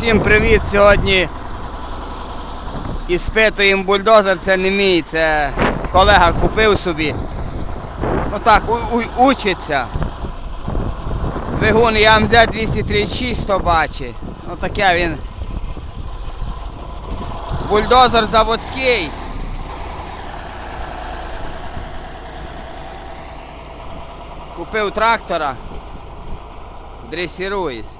Всім привіт! Сьогодні іспитуємо бульдозер, це не мій, це колега купив собі. Ну так, у- у- учиться. Двигун ЯМЗ 236 то бачить. Ну таке він. Бульдозер заводський. Купив трактора. Дресируюсь.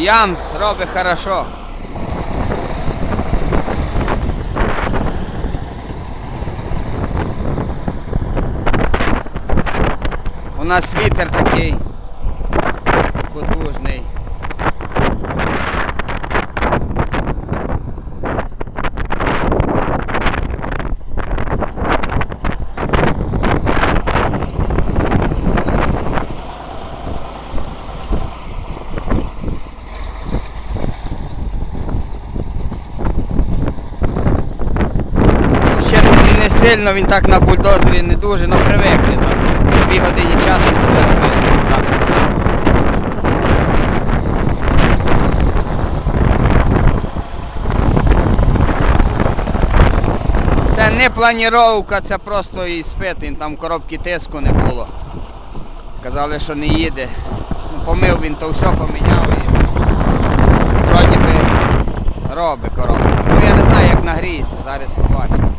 Ямс робить хорошо. У нас вітер такий потужний. Ще не, не сильно він так на бульдозері не дуже, але привикли там. Дві години часу буде робити. Це не планіровка, це просто іспит, там коробки тиску не було. Казали, що не їде. Ну, помив він то все поміняв і вроді би робить коробку. Ну я не знаю як нагріється, зараз побачимо.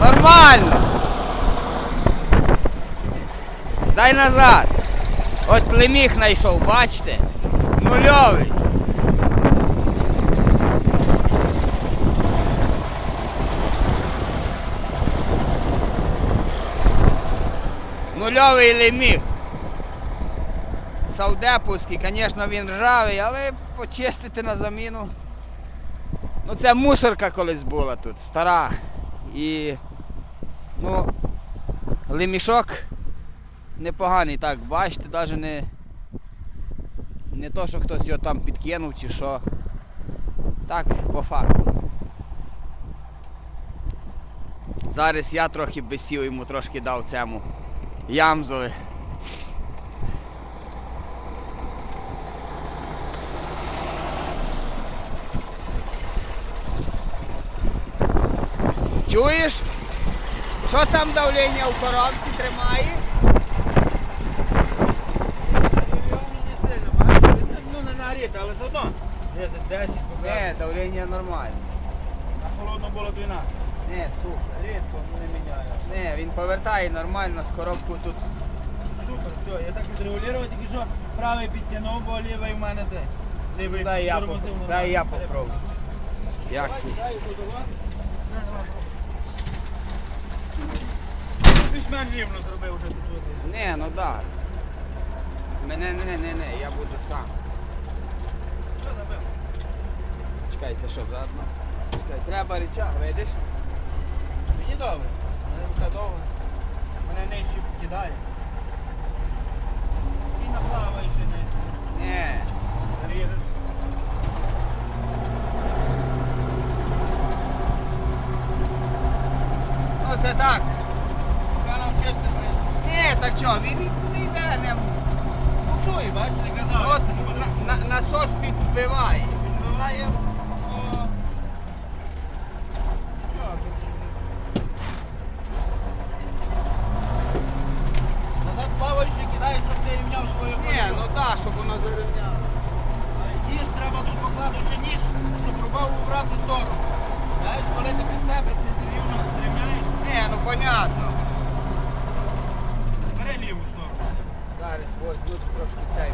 Нормально. Дай назад. От леміх знайшов, бачите? Нульовий. Нульовий леміх. Савдеповський, звісно, він ржавий, але почистити на заміну. Ну це мусорка колись була тут, стара. І ну, лемішок непоганий, так, бачите, навіть не, не то, що хтось його там підкинув чи що. Так, по факту. Зараз я трохи бесів йому трошки дав цьому ямзові. Чуєш? Що там давлення в коробці тримає? Ну не нагріти, але все одно. 10, 10, Ні, давлення нормальне. на холодно було 12. Ні, супер. Рідко не міняю. Ні, він повертає нормально з коробкою тут. Супер, все, я так відрегулював, тільки що правий підтягнув, бо лівий в мене це. Лівий Дай я, поп- дай я попробую. Як це? Буду вам. Давай. Більш-менш рівно зробив вже тут. Ні, ну так. Мене не, не, не, не, я буду сам. Чекайте, що заодно. Чекайте, треба річа, видиш? Мені добре, але рука довго. Мене нижче кидає. І наплаваєш і нижче. Ні. Ріжеш. Ну це так. Рука нам чистить. Ні, так що, він не йде, не буксує, бачиш, не казав відбиває. Відбиває. О. Чого? Назад плаваючи кидаєш, щоб ти рівняв свою Ні, ну так, щоб воно зарівняло. Ніж треба тут покладу ще ніж, щоб рубав в обратну сторону. Знаєш, коли ти під себе ти рівно рівняєш, Ні, ну понятно. бери ліву сторону. Зараз ось тут трошки цей